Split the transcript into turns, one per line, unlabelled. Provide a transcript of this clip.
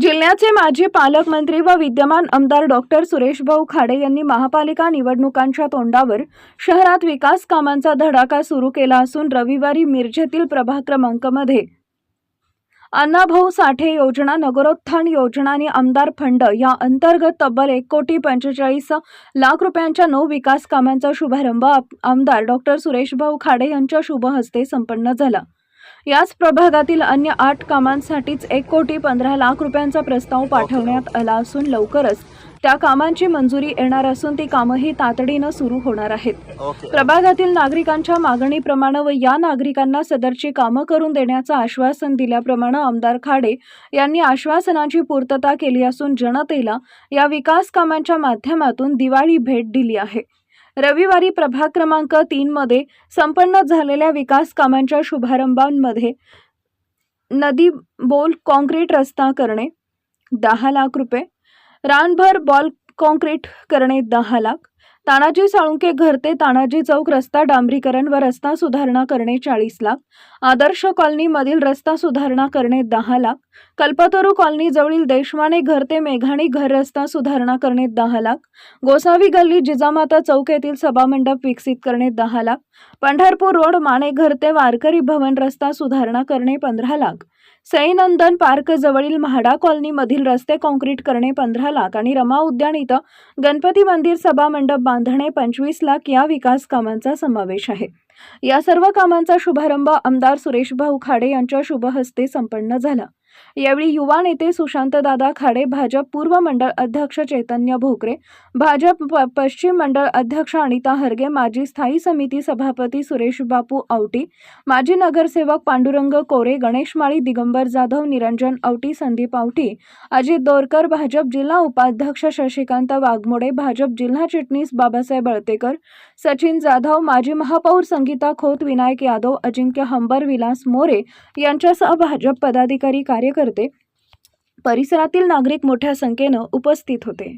जिल्ह्याचे माजी पालकमंत्री व विद्यमान आमदार डॉक्टर सुरेशभाऊ खाडे यांनी महापालिका निवडणुकांच्या तोंडावर शहरात विकास कामांचा धडाका सुरू केला असून रविवारी मिरजेतील प्रभाग क्रमांकमध्ये अण्णाभाऊ साठे योजना नगरोत्थान योजना आणि आमदार फंड या अंतर्गत तब्बल एक कोटी पंचेचाळीस लाख रुपयांच्या नऊ विकास कामांचा शुभारंभ आमदार डॉक्टर सुरेशभाऊ खाडे यांच्या शुभ हस्ते संपन्न झाला. याच प्रभागातील अन्य आठ कामांसाठीच एक कोटी पंधरा लाख रुपयांचा प्रस्ताव पाठवण्यात आला असून लवकरच त्या कामांची मंजुरी येणार असून ती कामंही तातडीनं सुरू होणार आहेत. प्रभागातील नागरिकांच्या मागणीप्रमाणे व या नागरिकांना सदरची कामं करून देण्याचं आश्वासन दिल्याप्रमाणे आमदार खाडे यांनी आश्वासनाची पूर्तता केली असून जनतेला या विकास कामांच्या माध्यमातून दिवाळी भेट दिली आहे. रविवारी प्रभाग क्रमांक तीनमध्ये संपन्न झालेल्या विकास कामांच्या शुभारंभांमध्ये नदी बोल कॉन्क्रीट रस्ता करणे दहा लाख रुपये. रानभर बॉल कॉन्क्रीट करणे दहा लाख. तानाजी साळुंके घर ते तानाजी चौक रस्ता डांबरीकरण व रस्ता सुधारणा करणे चाळीस लाख. आदर्श कॉलनीमधील रस्ता सुधारणा करणे दहा लाख. कल्पतरू कॉलनी जवळील देशमाने घर ते मेघाणी घर रस्ता सुधारणा करणे दहा लाख. गोसावी गल्ली जिजामाता चौक येथील सभामंडप विकसित करणे दहा लाख. पंढरपूर रोड माने घर ते वारकरी भवन रस्ता सुधारणा करणे पंधरा लाख. सईनंदन पार्क जवळील म्हाडा कॉलनीमधील रस्ते कॉन्क्रीट करणे पंधरा लाख आणि रमा उद्यान इथं गणपती मंदिर सभा मंडप बांधणे पंचवीस लाख या विकास कामांचा समावेश आहे. या सर्व कामांचा शुभारंभ आमदार सुरेशभाऊ खाडे यांच्या शुभ हस्ते संपन्न झाला. यावेळी युवा नेते सुशांतदादा खाडे भाजप पूर्व मंडळ अध्यक्ष चैतन्य भोकरे भाजप प- पश्चिम मंडळ अध्यक्ष अनिता हरगे माजी स्थायी समिती सभापती सुरेश बापू औटी माजी नगरसेवक पांडुरंग कोरे गणेश माळी दिगंबर जाधव निरंजन औटी संदीप औटी अजित दोरकर भाजप जिल्हा उपाध्यक्ष शशिकांत वाघमोडे भाजप जिल्हा चिटणीस बाबासाहेब अळतेकर सचिन जाधव माजी महापौर संगीता खोत विनायक यादव अजिंक्य हंबर विलास मोरे यांच्यासह भाजप पदाधिकारी कार्यकर्ते परिसरातील नागरिक मोठ्या संख्येनं उपस्थित होते.